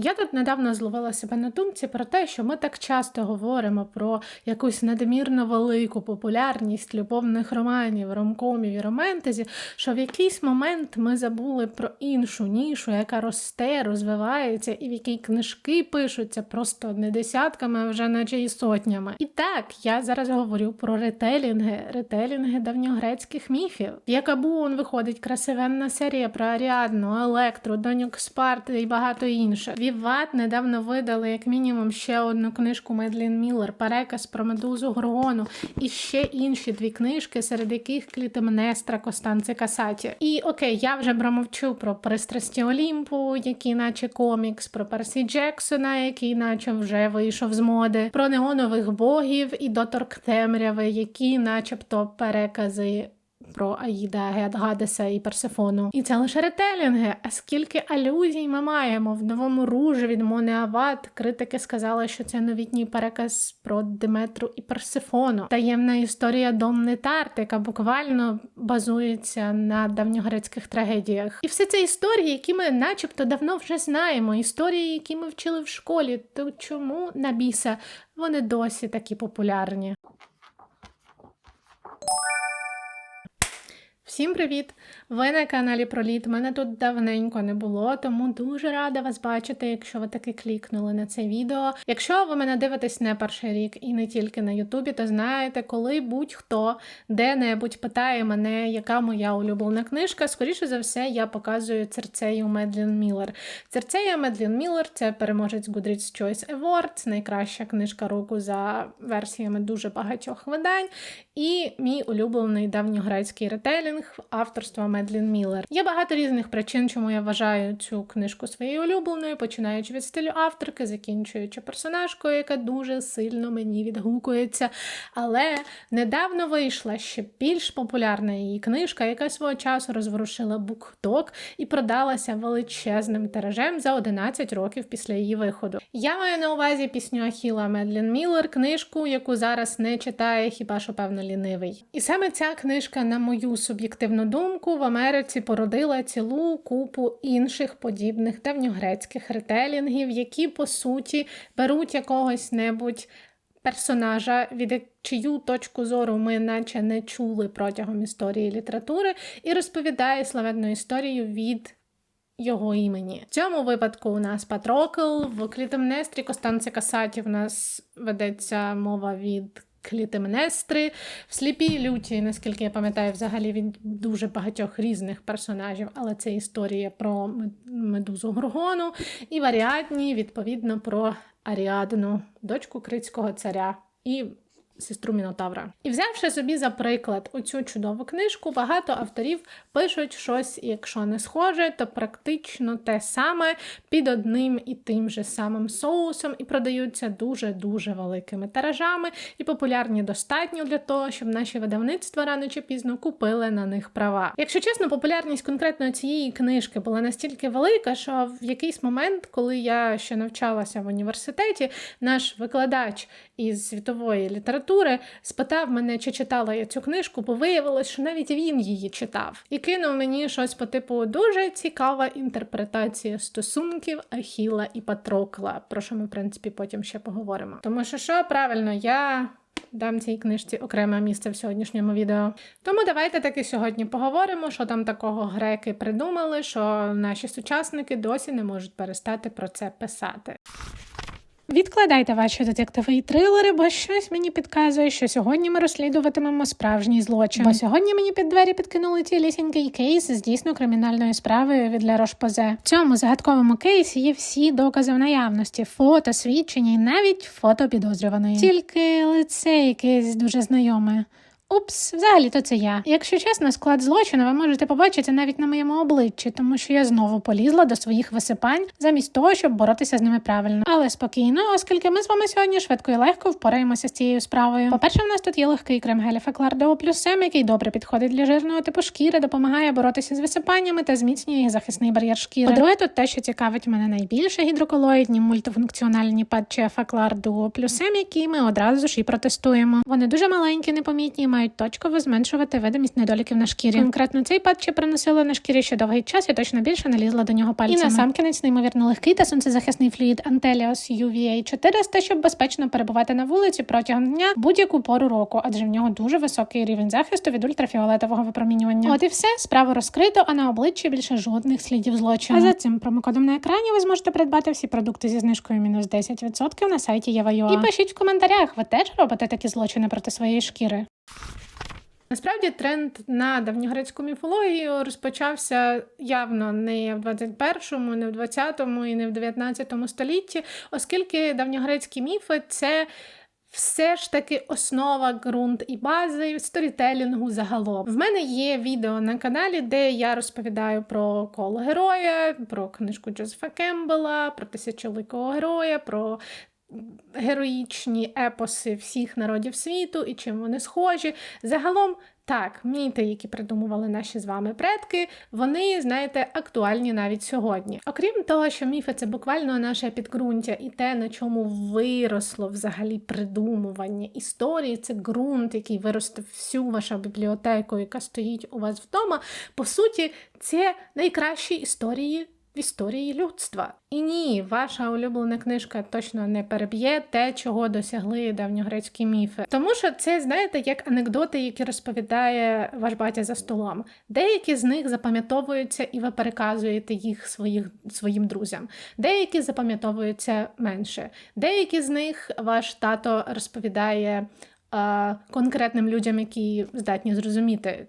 Я тут недавно зловила себе на думці про те, що ми так часто говоримо про якусь надмірно велику популярність любовних романів, ромкомів і романтезі, що в якийсь момент ми забули про іншу нішу, яка росте, розвивається, і в якій книжки пишуться просто не десятками, а вже наче і сотнями. І так, я зараз говорю про ретелінги, ретелінги давньогрецьких міфів. В Якабун виходить красивенна серія про Аріадну, Електру, доньок Спарти і багато інших. Віват недавно видали як мінімум ще одну книжку Медлін Міллер, переказ про медузу Горгону і ще інші дві книжки, серед яких Клітемнестра Костанци Касаті. І окей, я вже промовчу про пристрасті Олімпу, який наче комікс, про Персі Джексона, який наче вже вийшов з моди, про неонових богів і доторк темряви, які, начебто, перекази про Аїда, Гадеса і Персефону. І це лише ретелінги. А скільки алюзій ми маємо в новому ружі від Мони Ават. Критики сказали, що це новітній переказ про Диметру і Персефону. Таємна історія Донни Тарт, яка буквально базується на давньогрецьких трагедіях. І все це історії, які ми, начебто, давно вже знаємо. Історії, які ми вчили в школі. То чому на біса вони досі такі популярні? Всім привіт! Ви на каналі Проліт. Мене тут давненько не було, тому дуже рада вас бачити, якщо ви таки клікнули на це відео. Якщо ви мене дивитесь не перший рік і не тільки на Ютубі, то знаєте, коли будь-хто де-небудь питає мене, яка моя улюблена книжка, скоріше за все, я показую Церцею Медлін Міллер. Церцея Медлін Міллер це переможець Goodreads Choice Awards, найкраща книжка року за версіями дуже багатьох видань. І мій улюблений давньогрецький ретелінг авторства Медлін Міллер. Є багато різних причин, чому я вважаю цю книжку своєю улюбленою, починаючи від стилю авторки, закінчуючи персонажкою, яка дуже сильно мені відгукується. Але недавно вийшла ще більш популярна її книжка, яка свого часу розворушила букток і продалася величезним тиражем за 11 років після її виходу. Я маю на увазі пісню Ахіла Медлін Міллер, книжку, яку зараз не читає хіба що певно лінивий. І саме ця книжка, на мою суб'єктивну думку, в Америці породила цілу купу інших подібних давньогрецьких ретелінгів, які по суті беруть якогось небудь. Персонажа, від чию точку зору ми наче не чули протягом історії літератури, і розповідає славетну історію від його імені. В цьому випадку у нас Патрокл, в Клітемнестрі Костанці Касаті в нас ведеться мова від Клітемнестри, в сліпій люті, наскільки я пам'ятаю, взагалі від дуже багатьох різних персонажів, але це історія про медузу Горгону, і в Аріадні, відповідно, про Аріадну, дочку критського царя. І Сестру Мінотавра. І взявши собі за приклад оцю чудову книжку, багато авторів пишуть щось, якщо не схоже, то практично те саме під одним і тим же самим соусом, і продаються дуже-дуже великими тиражами, і популярні достатньо для того, щоб наші видавництва рано чи пізно купили на них права. Якщо чесно, популярність конкретно цієї книжки була настільки велика, що в якийсь момент, коли я ще навчалася в університеті, наш викладач із світової літератури спитав мене, чи читала я цю книжку, бо виявилось, що навіть він її читав, і кинув мені щось по типу дуже цікава інтерпретація стосунків Ахіла і Патрокла, про що ми, в принципі, потім ще поговоримо. Тому що що правильно, я. Дам цій книжці окреме місце в сьогоднішньому відео. Тому давайте таки сьогодні поговоримо, що там такого греки придумали, що наші сучасники досі не можуть перестати про це писати. Відкладайте ваші детективи і трилери, бо щось мені підказує, що сьогодні ми розслідуватимемо справжній злочин. Бо сьогодні мені під двері підкинули цілісінький кейс з дійсно кримінальною справою від Ля Рошпозе. В цьому загадковому кейсі є всі докази в наявності, фото, свідчення і навіть фото підозрюваної. Тільки лице якесь дуже знайоме. Упс, взагалі-то це я. Якщо чесно, склад злочину ви можете побачити навіть на моєму обличчі, тому що я знову полізла до своїх висипань, замість того, щоб боротися з ними правильно. Але спокійно, оскільки ми з вами сьогодні швидко і легко впораємося з цією справою. По-перше, в нас тут є легкий крем гелі Феклардео плюс Сем, який добре підходить для жирного типу шкіри, допомагає боротися з висипаннями та зміцнює їх захисний бар'єр шкіри. По-друге, тут те, що цікавить мене найбільше гідроколоїдні мультифункціональні патчі Феклардео плюс Сем, які ми одразу ж і протестуємо. Вони дуже маленькі, непомітні мають точково зменшувати видимість недоліків на шкірі. Конкретно цей патчі приносила на шкірі ще довгий час і точно більше налізла до нього пальцями. І насамкінець неймовірно легкий та сонцезахисний флюїд Antelios UVA 400, щоб безпечно перебувати на вулиці протягом дня будь-яку пору року, адже в нього дуже високий рівень захисту від ультрафіолетового випромінювання. От і все, справу розкрито, а на обличчі більше жодних слідів злочину. А за цим промокодом на екрані ви зможете придбати всі продукти зі знижкою мінус 10% на сайті Єва.ua. І пишіть в коментарях, ви теж робите такі злочини проти своєї шкіри. Насправді тренд на давньогрецьку міфологію розпочався явно не в 21-му, не в 20-му і не в 19 столітті, оскільки давньогрецькі міфи це все ж таки основа, ґрунт і бази сторітелінгу загалом. В мене є відео на каналі, де я розповідаю про коло героя, про книжку Джозефа Кембела, про тисячоликого героя, про героїчні епоси всіх народів світу і чим вони схожі. Загалом. Так, міти, які придумували наші з вами предки, вони, знаєте, актуальні навіть сьогодні. Окрім того, що міфи це буквально наше підґрунтя і те, на чому виросло взагалі придумування історії, це ґрунт, який виростив всю вашу бібліотеку, яка стоїть у вас вдома. По суті, це найкращі історії історії людства. І ні, ваша улюблена книжка точно не переб'є те, чого досягли давньогрецькі міфи. Тому що це, знаєте, як анекдоти, які розповідає ваш батя за столом. Деякі з них запам'ятовуються, і ви переказуєте їх своїх, своїм друзям. Деякі запам'ятовуються менше. Деякі з них ваш тато розповідає конкретним людям, які здатні зрозуміти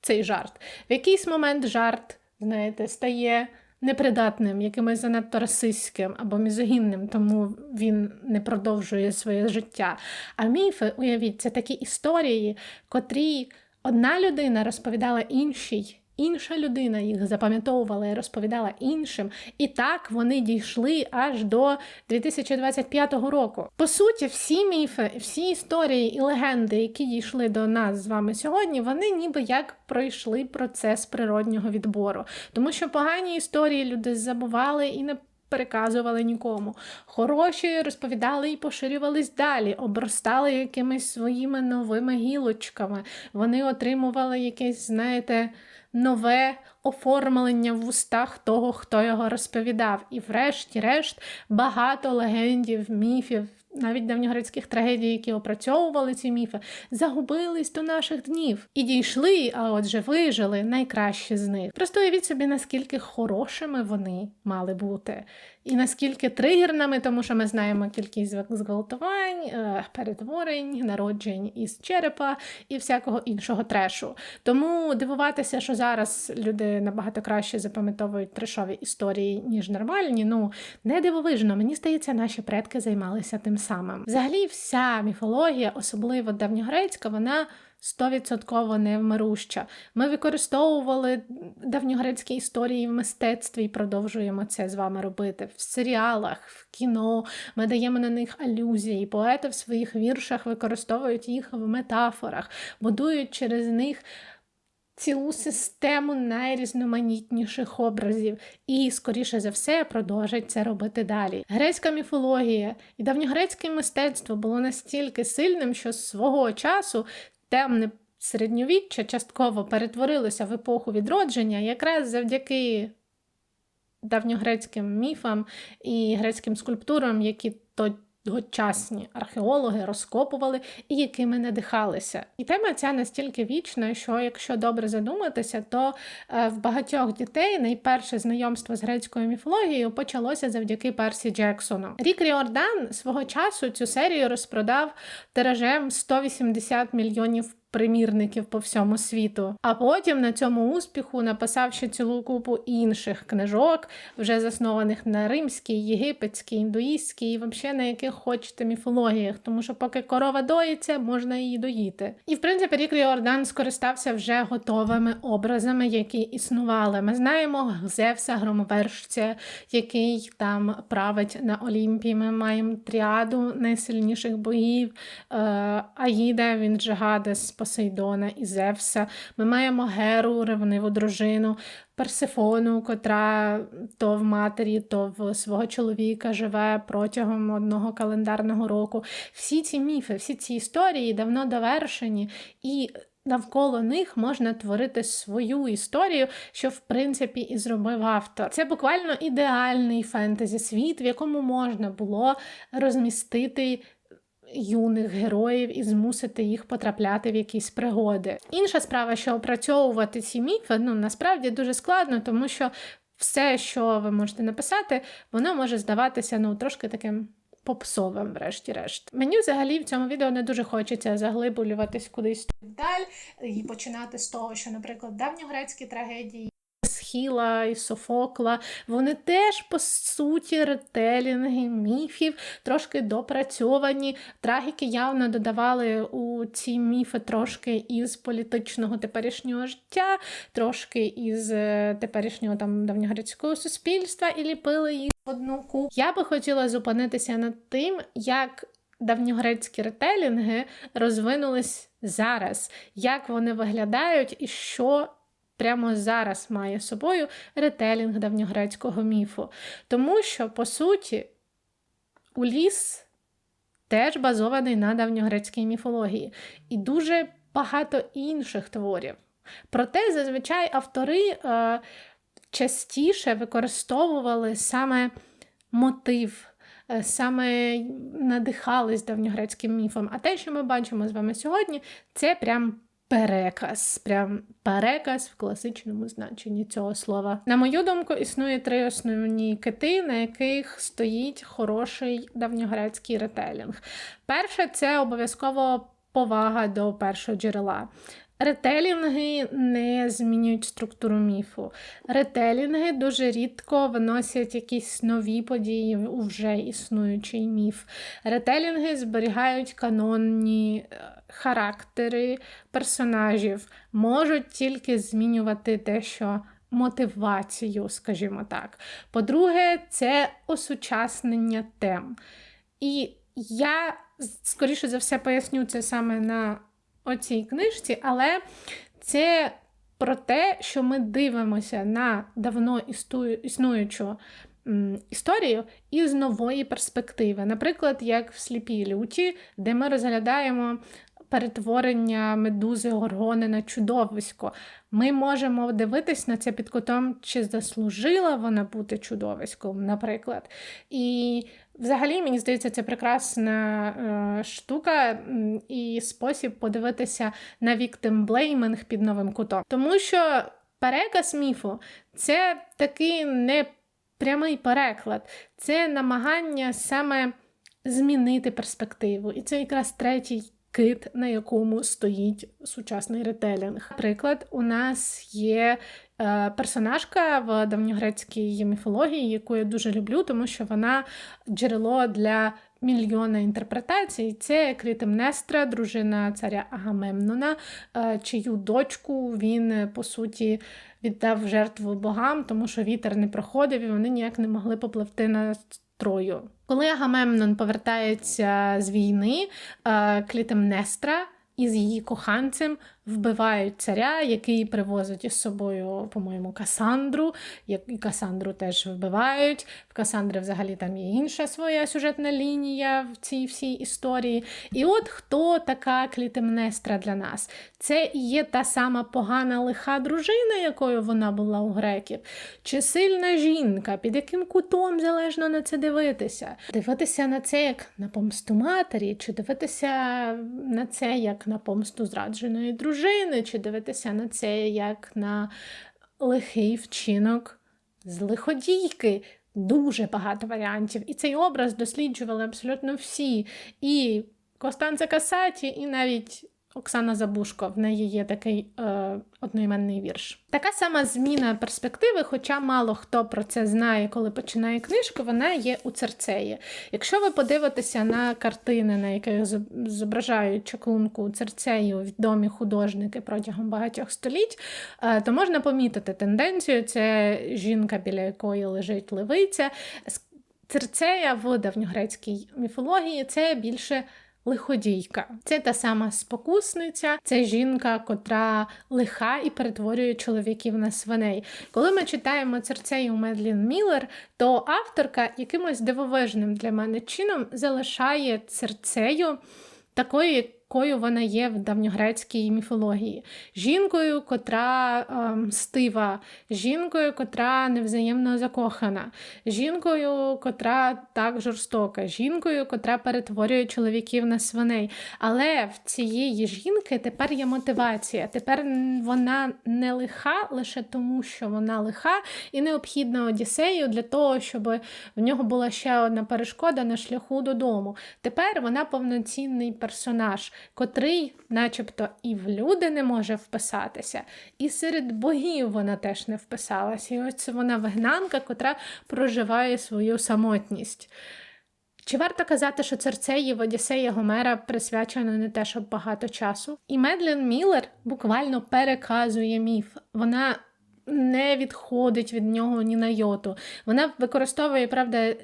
цей жарт. В якийсь момент жарт знаєте, стає непридатним, якимось занадто расистським або мізогінним, тому він не продовжує своє життя. А міфи, уявіть, це такі історії, котрі одна людина розповідала іншій інша людина їх запам'ятовувала і розповідала іншим. І так вони дійшли аж до 2025 року. По суті, всі міфи, всі історії і легенди, які дійшли до нас з вами сьогодні, вони ніби як пройшли процес природнього відбору. Тому що погані історії люди забували і не. Переказували нікому. Хороші розповідали і поширювались далі, обростали якимись своїми новими гілочками. Вони отримували якесь, знаєте, нове оформлення в устах того, хто його розповідав. І, врешті-решт, багато легендів, міфів. Навіть давньогрецьких трагедій, які опрацьовували ці міфи, загубились до наших днів і дійшли, а отже, вижили найкращі з них. Просто уявіть собі, наскільки хорошими вони мали бути і наскільки тригерними, тому що ми знаємо кількість зґвалтувань, е, перетворень, народжень із черепа і всякого іншого трешу. Тому дивуватися, що зараз люди набагато краще запам'ятовують трешові історії, ніж нормальні. Ну не дивовижно, мені здається, наші предки займалися тим самим. Взагалі, вся міфологія, особливо давньогрецька, вона. Стовідсотково невмируща. Ми використовували давньогрецькі історії в мистецтві і продовжуємо це з вами робити в серіалах, в кіно. Ми даємо на них алюзії. Поети в своїх віршах використовують їх в метафорах, будують через них. Цілу систему найрізноманітніших образів, і, скоріше за все, продовжать це робити далі. Грецька міфологія і давньогрецьке мистецтво було настільки сильним, що з свого часу темне середньовіччя частково перетворилося в епоху відродження, якраз завдяки давньогрецьким міфам і грецьким скульптурам, які тогочасні археологи розкопували і якими надихалися. І тема ця настільки вічна, що якщо добре задуматися, то е, в багатьох дітей найперше знайомство з грецькою міфологією почалося завдяки Персі Джексону. Рік Ріордан свого часу цю серію розпродав тиражем 180 мільйонів примірників по всьому світу. А потім на цьому успіху написав ще цілу купу інших книжок, вже заснованих на римській, єгипетській, індуїстській і взагалі на яких хочете міфологіях, тому що поки корова доїться, можна її доїти. І в принципі Рік Ріордан скористався вже готовими образами, які існували. Ми знаємо Зевса, громовершця, який там править на Олімпії. Ми маємо тріаду найсильніших богів, е, Аїда, він же Гадес, Посейдона і Зевса. Ми маємо Геру, ревниву дружину, Персифону, котра то в матері, то в свого чоловіка живе протягом одного календарного року. Всі ці міфи, всі ці історії давно довершені, і навколо них можна творити свою історію, що в принципі і зробив автор. Це буквально ідеальний фентезі світ, в якому можна було розмістити. Юних героїв і змусити їх потрапляти в якісь пригоди. Інша справа, що опрацьовувати ці міфи, ну насправді дуже складно, тому що все, що ви можете написати, воно може здаватися ну трошки таким попсовим, врешті-решт. Мені взагалі в цьому відео не дуже хочеться заглиблюватись кудись далі і починати з того, що, наприклад, давньогрецькі трагедії. Схіла і Софокла, вони теж, по суті, ретелінги міфів, трошки допрацьовані. Трагіки явно додавали у ці міфи трошки із політичного теперішнього життя, трошки із е, теперішнього там давньогрецького суспільства і ліпили їх в одну купу. Я би хотіла зупинитися над тим, як давньогрецькі ретелінги розвинулись зараз, як вони виглядають і що прямо зараз має собою ретелінг давньогрецького міфу. Тому що, по суті, Уліс теж базований на давньогрецькій міфології, і дуже багато інших творів. Проте, зазвичай автори е, частіше використовували саме мотив. Е, саме надихались давньогрецьким міфом. А те, що ми бачимо з вами сьогодні, це прям переказ, прям переказ в класичному значенні цього слова. На мою думку, існує три основні кити, на яких стоїть хороший давньогрецький ретелінг. Перше, це обов'язково повага до першого джерела. Ретелінги не змінюють структуру міфу. Ретелінги дуже рідко виносять якісь нові події у вже існуючий міф. Ретелінги зберігають канонні е, характери персонажів, можуть тільки змінювати те, що мотивацію, скажімо так. По-друге, це осучаснення тем. І я, скоріше за все, поясню це саме на оцій книжці, але це про те, що ми дивимося на давно існуючу історію із нової перспективи. Наприклад, як в сліпій люті, де ми розглядаємо. Перетворення медузи горгони на чудовисько. Ми можемо дивитись на це під кутом, чи заслужила вона бути чудовиськом, наприклад. І Взагалі, мені здається, це прекрасна е, штука і спосіб подивитися на віктимблейминг під новим кутом. Тому що переказ міфу це такий не прямий переклад, це намагання саме змінити перспективу. І це якраз третій кит, на якому стоїть сучасний ретелінг. Наприклад, у нас є персонажка в давньогрецькій міфології, яку я дуже люблю, тому що вона джерело для мільйона інтерпретацій. Це Критемнестра, дружина царя Агамемнона, е, чию дочку він, по суті, віддав жертву богам, тому що вітер не проходив і вони ніяк не могли попливти на Трою. Коли Агамемнон повертається з війни, е, Клітемнестра із її коханцем вбивають царя, який привозить із собою, по-моєму, Касандру. І Касандру теж вбивають. В Касандри взагалі там є інша своя сюжетна лінія в цій всій історії. І от хто така Клітемнестра для нас? Це і є та сама погана лиха дружина, якою вона була у греків, чи сильна жінка, під яким кутом залежно на це дивитися? Дивитися на це як на помсту матері, чи дивитися на це як на помсту зрадженої дружини? Дружини, чи дивитися на це як на лихий вчинок з лиходійки. Дуже багато варіантів. І цей образ досліджували абсолютно всі. І Костанце Касаті, і навіть Оксана Забушко, в неї є такий е, одноіменний вірш. Така сама зміна перспективи, хоча мало хто про це знає, коли починає книжку, вона є у Церцеї. Якщо ви подивитеся на картини, на яких зображають чаклунку Церцею відомі художники протягом багатьох століть, е, то можна помітити тенденцію: це жінка, біля якої лежить левиця. Церцея в давньогрецькій міфології це більше лиходійка. Це та сама спокусниця, це жінка, котра лиха і перетворює чоловіків на свиней. Коли ми читаємо Церцею Медлін Міллер, то авторка якимось дивовижним для мене чином залишає церцею такою, якою вона є в давньогрецькій міфології. Жінкою, котра е, мстива, жінкою, котра невзаємно закохана, жінкою, котра так жорстока, жінкою, котра перетворює чоловіків на свиней. Але в цієї жінки тепер є мотивація. Тепер вона не лиха лише тому, що вона лиха, і необхідна Одіссею для того, щоб в нього була ще одна перешкода на шляху додому. Тепер вона повноцінний персонаж котрий, начебто, і в люди не може вписатися, і серед богів вона теж не вписалася. І ось вона вигнанка, котра проживає свою самотність. Чи варто казати, що Церцеї в Одіссеї Гомера присвячено не те, щоб багато часу? І Медлен Міллер буквально переказує міф. Вона не відходить від нього ні на йоту. Вона використовує, правда,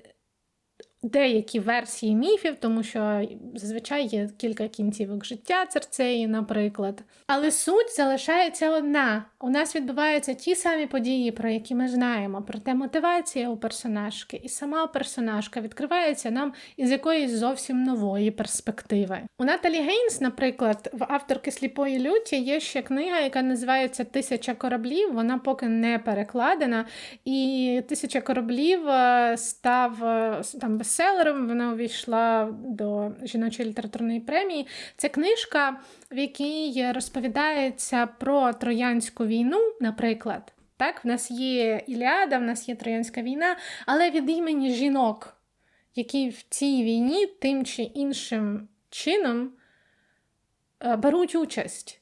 деякі версії міфів, тому що зазвичай є кілька кінцівок життя Церцеї, наприклад. Але суть залишається одна. У нас відбуваються ті самі події, про які ми знаємо, проте мотивація у персонажки, і сама персонажка відкривається нам із якоїсь зовсім нової перспективи. У Наталі Гейнс, наприклад, в авторки сліпої люті є ще книга, яка називається Тисяча кораблів. Вона поки не перекладена, і тисяча кораблів е, став е, там бестселером. Вона увійшла до жіночої літературної премії. Це книжка, в якій розповідається про троянську війну, наприклад. Так, в нас є Іліада, в нас є Троянська війна, але від імені жінок, які в цій війні тим чи іншим чином е, беруть участь.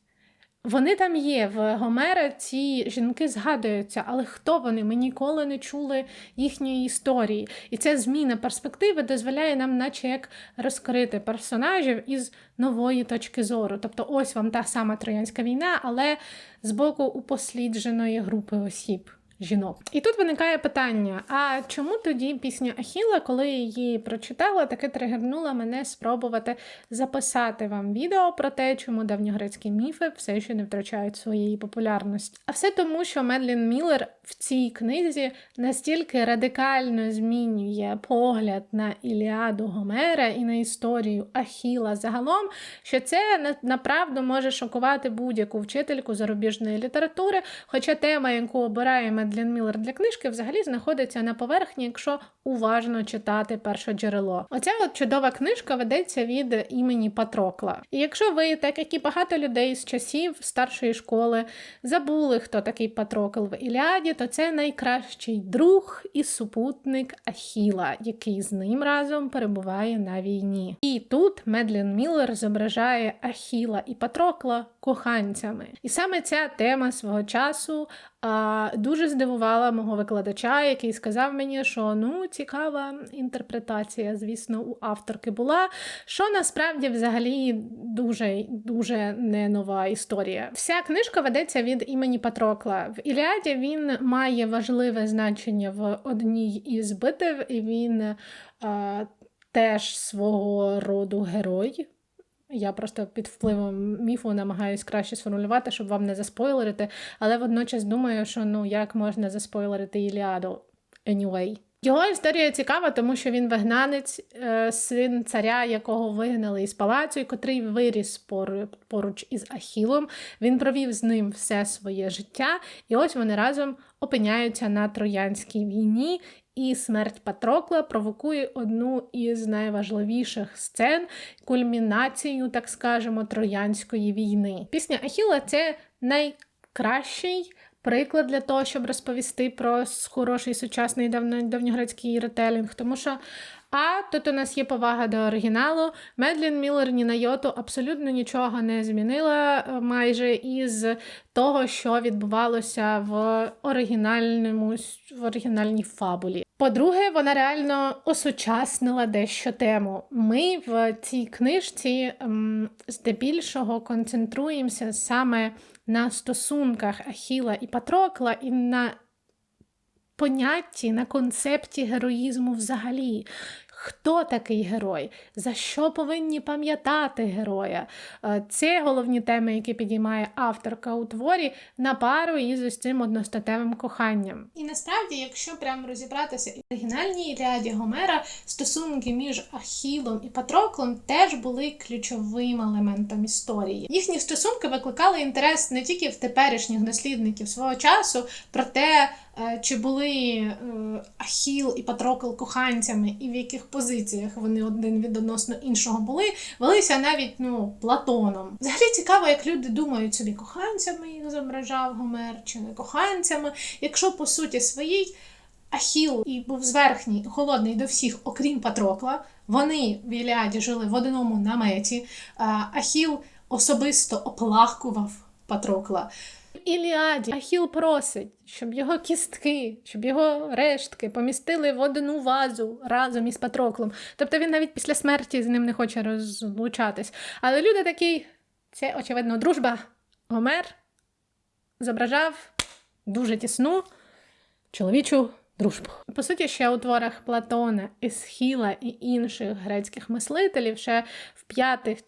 Вони там є, в Гомера ці жінки згадуються, але хто вони? Ми ніколи не чули їхньої історії. І ця зміна перспективи дозволяє нам, наче як розкрити персонажів із нової точки зору. Тобто, ось вам та сама Троянська війна, але з боку упослідженої групи осіб жінок. І тут виникає питання: а чому тоді пісня Ахіла, коли її прочитала, таки тригернула мене спробувати записати вам відео про те, чому давньогрецькі міфи все ще не втрачають своєї популярності? А все тому, що Медлін Міллер в цій книзі настільки радикально змінює погляд на Іліаду Гомера і на історію Ахіла загалом, що це направду може шокувати будь-яку вчительку зарубіжної літератури, хоча тема, яку обирає Медлін Медлін Міллер для книжки взагалі знаходиться на поверхні, якщо уважно читати перше джерело. Оця от чудова книжка ведеться від імені Патрокла. І якщо ви, так як і багато людей з часів старшої школи, забули, хто такий Патрокл в Іліаді, то це найкращий друг і супутник Ахіла, який з ним разом перебуває на війні. І тут Медлін Міллер зображає Ахіла і Патрокла коханцями. І саме ця тема свого часу дуже здивувала мого викладача, який сказав мені, що ну цікава інтерпретація, звісно, у авторки була. Що насправді взагалі дуже дуже не нова історія. Вся книжка ведеться від імені Патрокла. В Іліаді він має важливе значення в одній із битв, і він а, теж свого роду герой. Я просто під впливом міфу намагаюсь краще сформулювати, щоб вам не заспойлерити, але водночас думаю, що ну як можна заспойлерити Іліаду anyway. Його історія цікава, тому що він вигнанець, е, син царя, якого вигнали із палацу, і котрий виріс поруч із Ахілом. Він провів з ним все своє життя, і ось вони разом опиняються на Троянській війні. І смерть Патрокла провокує одну із найважливіших сцен, кульмінацію, так скажемо, Троянської війни. Пісня Ахіла це найкращий приклад для того, щоб розповісти про хороший сучасний давньогрецький ретелінг, тому що. А тут у нас є повага до оригіналу. Медлін Міллер ні на йоту абсолютно нічого не змінила е, майже із того, що відбувалося в оригінальному в оригінальній фабулі. По-друге, вона реально осучаснила дещо тему. Ми в цій книжці ем, здебільшого концентруємося саме на стосунках Ахіла і Патрокла і на понятті, на концепті героїзму взагалі. Хто такий герой? За що повинні пам'ятати героя? Е, Це головні теми, які підіймає авторка у творі на пару із ось цим одностатевим коханням. І насправді, якщо прямо розібратися в оригінальній Іліаді Гомера, стосунки між Ахілом і Патроклом теж були ключовим елементом історії. Їхні стосунки викликали інтерес не тільки в теперішніх дослідників свого часу, про те, е, чи були е, Ахіл і Патрокл коханцями, і в яких позиціях вони один відносно іншого були, велися навіть ну, Платоном. Взагалі цікаво, як люди думають собі, коханцями їх зображав Гомер, чи не коханцями, якщо по суті своїй. Ахіл і був зверхній, холодний до всіх, окрім Патрокла. Вони в Іліаді жили в одному наметі. Ахіл особисто оплакував Патрокла. В Іліаді Ахіл просить, щоб його кістки, щоб його рештки помістили в одну вазу разом із Патроклом. Тобто він навіть після смерті з ним не хоче розлучатись. Але люди такі, це очевидно дружба. Гомер зображав дуже тісну чоловічу дружбу. По суті, ще у творах Платона, Есхіла і інших грецьких мислителів ще в п'ятих.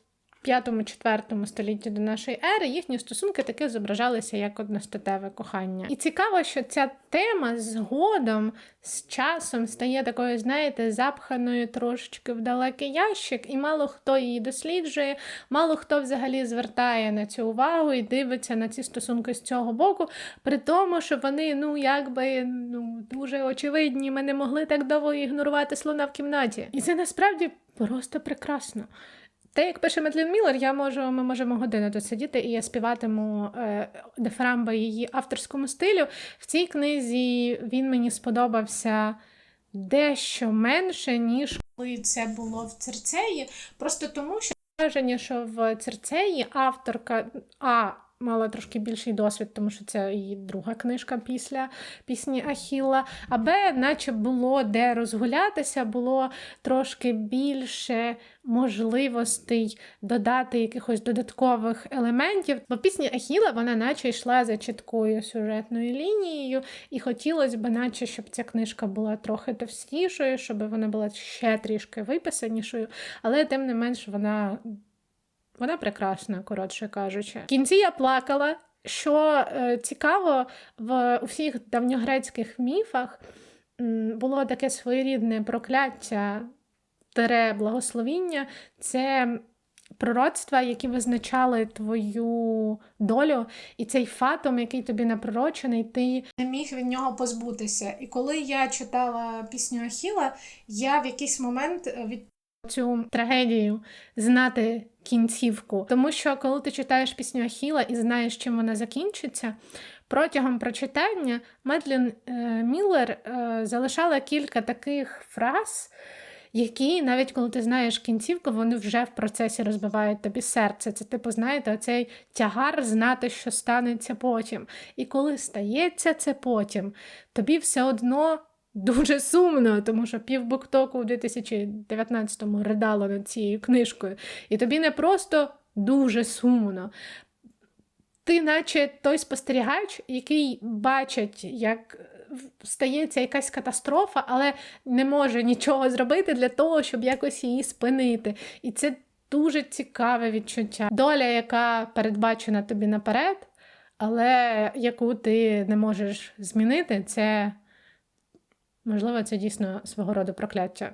5-4 столітті до нашої ери їхні стосунки таки зображалися як одностатеве кохання. І цікаво, що ця тема згодом з часом стає такою, знаєте, запханою трошечки в далекий ящик, і мало хто її досліджує, мало хто взагалі звертає на цю увагу і дивиться на ці стосунки з цього боку, при тому, що вони, ну, якби ну, дуже очевидні, ми не могли так довго ігнорувати слона в кімнаті. І це насправді просто прекрасно. Те, як пише Медлін Міллер, я можу, ми можемо годину тут сидіти, і я співатиму е, дифрамба її авторському стилю. В цій книзі він мені сподобався дещо менше, ніж коли це було в Церцеї. Просто тому, що враження, що в Церцеї авторка А. Мала трошки більший досвід, тому що це її друга книжка після пісні Ахіла. А Б, наче було де розгулятися, було трошки більше можливостей додати якихось додаткових елементів. Бо пісня Ахіла вона наче йшла за чіткою сюжетною лінією, і хотілося б, наче, щоб ця книжка була трохи товстішою, щоб вона була ще трішки виписанішою, але тим не менш вона. Вона прекрасна, коротше кажучи. В кінці я плакала. Що е, цікаво, в у всіх давньогрецьких міфах м, було таке своєрідне прокляття тере благословіння це пророцтва, які визначали твою долю, і цей фатом, який тобі напророчений, ти не міг від нього позбутися. І коли я читала пісню Ахіла, я в якийсь момент від цю трагедію знати кінцівку. Тому що коли ти читаєш пісню Ахіла і знаєш, чим вона закінчиться, протягом прочитання Медлін е, Міллер е, залишала кілька таких фраз. Які, навіть коли ти знаєш кінцівку, вони вже в процесі розбивають тобі серце. Це, типу, знаєте, оцей тягар знати, що станеться потім. І коли стається це потім, тобі все одно дуже сумно, тому що півбуктоку у 2019-му ридало над цією книжкою. І тобі не просто дуже сумно. Ти, наче той спостерігач, який бачить, як стається якась катастрофа, але не може нічого зробити для того, щоб якось її спинити. І це дуже цікаве відчуття. Доля, яка передбачена тобі наперед, але яку ти не можеш змінити, це можливо, це дійсно свого роду прокляття.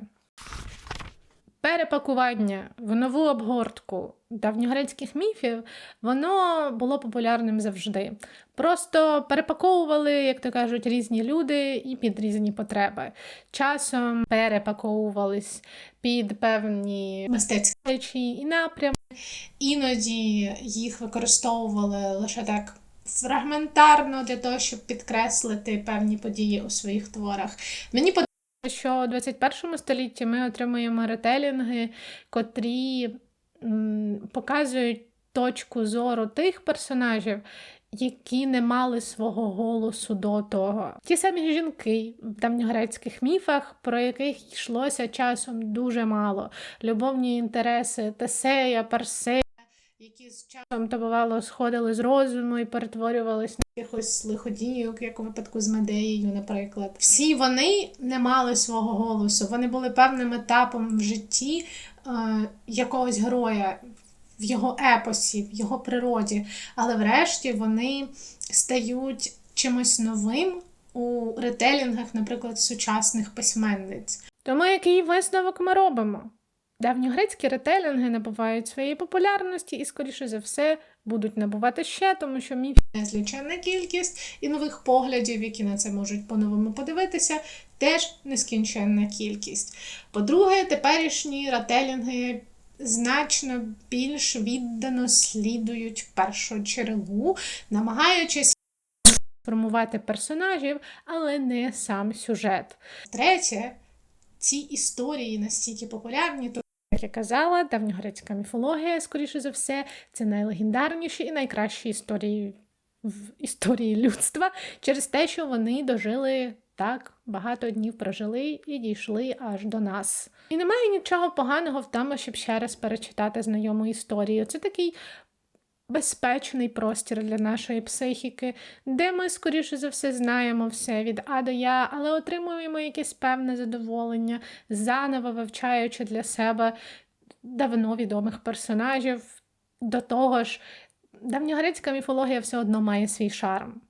Перепакування в нову обгортку давньогрецьких міфів воно було популярним завжди. Просто перепаковували, як то кажуть, різні люди і під різні потреби. Часом перепаковувались під певні мистецькі речі і напрямки. Іноді їх використовували лише так. Фрагментарно для того, щоб підкреслити певні події у своїх творах. Мені що у 21 столітті ми отримуємо ретелінги, котрі м, показують точку зору тих персонажів, які не мали свого голосу до того. Ті самі жінки в давньогрецьких міфах, про яких йшлося часом дуже мало. Любовні інтереси Тесея, Парсея, які з часом то бувало сходили з розуму і перетворювалися на якихось лиходіїв, як у випадку з Медеєю, наприклад. Всі вони не мали свого голосу. Вони були певним етапом в житті е, якогось героя. В його епосі, в його природі, але врешті вони стають чимось новим у ретелінгах, наприклад, сучасних письменниць. Тому який висновок ми робимо? Давньогрецькі ретелінги набувають своєї популярності і, скоріше за все, будуть набувати ще, тому що міф незліченна кількість і нових поглядів, які на це можуть по-новому подивитися, теж нескінченна кількість. По-друге, теперішні ретелінги значно більш віддано слідують першоджерелу, намагаючись формувати персонажів, але не сам сюжет. Третє, ці історії настільки популярні, то як я казала, давньогрецька міфологія, скоріше за все, це найлегендарніші і найкращі історії в історії людства через те, що вони дожили так багато днів прожили і дійшли аж до нас. І немає нічого поганого в тому, щоб ще раз перечитати знайому історію. Це такий безпечний простір для нашої психіки, де ми, скоріше за все, знаємо все від А до Я, але отримуємо якесь певне задоволення, заново вивчаючи для себе давно відомих персонажів. До того ж, давньогрецька міфологія все одно має свій шарм.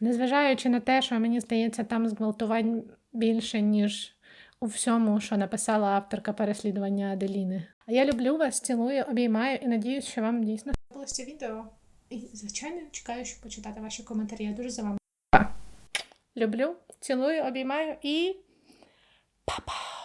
Незважаючи на те, що мені здається, там зґвалтувань більше, ніж у всьому, що написала авторка переслідування Аделіни. А я люблю вас, цілую, обіймаю і надіюсь, що вам дійсно сподобалося відео. І, звичайно, чекаю, щоб почитати ваші коментарі. Я дуже за вами. Люблю, цілую, обіймаю і па-па!